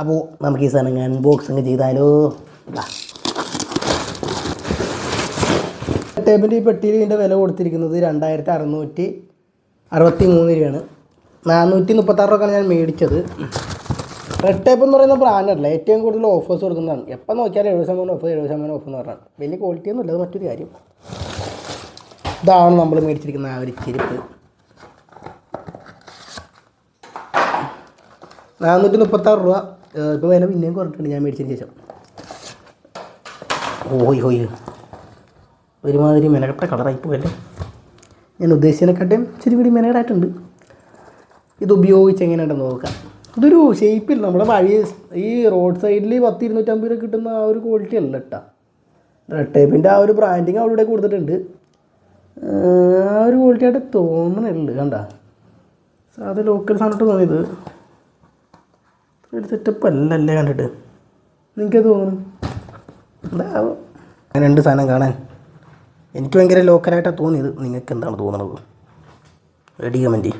അപ്പോൾ നമുക്ക് ഈ സാധനം അൺബോക്സിങ് ചെയ്താലോ? ടേബിന്റെ ഈ പെട്ടിയിൽ ഇതിന്റെ വില കൊടുത്തിരിക്കുന്നത് രണ്ടായിരത്തി അറുന്നൂറ്റി അറുപത്തി മൂന്ന് രൂപയാണ്. നാനൂറ്റി മുപ്പത്താറ് രൂപക്കാണ് ഞാൻ മേടിച്ചത്. റെഡ് ടേപ്പ് എന്ന് പറയുന്ന ബ്രാൻഡല്ല ഏറ്റവും കൂടുതൽ ഓഫേഴ്സ് കൊടുക്കുന്നതാണ്. എപ്പോൾ നോക്കിയാലും എഴുപത് ശതമാനം ഓഫ് എഴുപത് ശതമാനം ഓഫ് എന്ന് പറഞ്ഞാൽ വലിയ ക്വാളിറ്റി ഒന്നും ഇല്ല മറ്റൊരു കാര്യം. ഇതാണ് നമ്മൾ മേടിച്ചിരിക്കുന്ന ആ ഒരു ചെരുപ്പ്. നാനൂറ്റി മുപ്പത്താറ് രൂപ. ഇപ്പോൾ വില പിന്നെയും കുറഞ്ഞിട്ടുണ്ട് ഞാൻ മേടിച്ചതിന് ശേഷം. ഓയ് ഹോയ് ഒരുമാതിരി മെനകട്ട കളറായി പോയല്ലേ ഞാൻ ഉദ്ദേശിച്ചതിനെക്കാട്ടും ഇച്ചിരി കൂടി മെനകടായിട്ടുണ്ട് ഇത് ഉപയോഗിച്ച് എങ്ങനെയുണ്ടെന്ന് നോക്കാം. ഇതൊരു ഷേപ്പില്ല നമ്മുടെ വഴി ഈ റോഡ് സൈഡിൽ പത്ത് ഇരുന്നൂറ്റമ്പത് രൂപ കിട്ടുന്ന ആ ഒരു ക്വാളിറ്റി അല്ല കേട്ടോ റെഡ് ടേപ്പിന്റെ ആ ഒരു ബ്രാൻഡിങ് അവിടെ കൊടുത്തിട്ടുണ്ട്. ആ ഒരു ക്വാളിറ്റി ആയിട്ട് തോന്നണുണ്ട് കണ്ട. അത് ലോക്കൽ സാധനമായിട്ട് തോന്നിയത്. ഒരു സെറ്റപ്പ് അല്ലല്ലേ കണ്ടിട്ട്? നിങ്ങൾക്ക് തോന്നുന്നു? അങ്ങനെ ഉണ്ട് സാധനം കാണാൻ. എനിക്ക് ഭയങ്കര ലോക്കലായിട്ടാണ് തോന്നിയത്. നിങ്ങൾക്ക് എന്താണ് തോന്നുന്നത് റെഡി കമന്റ്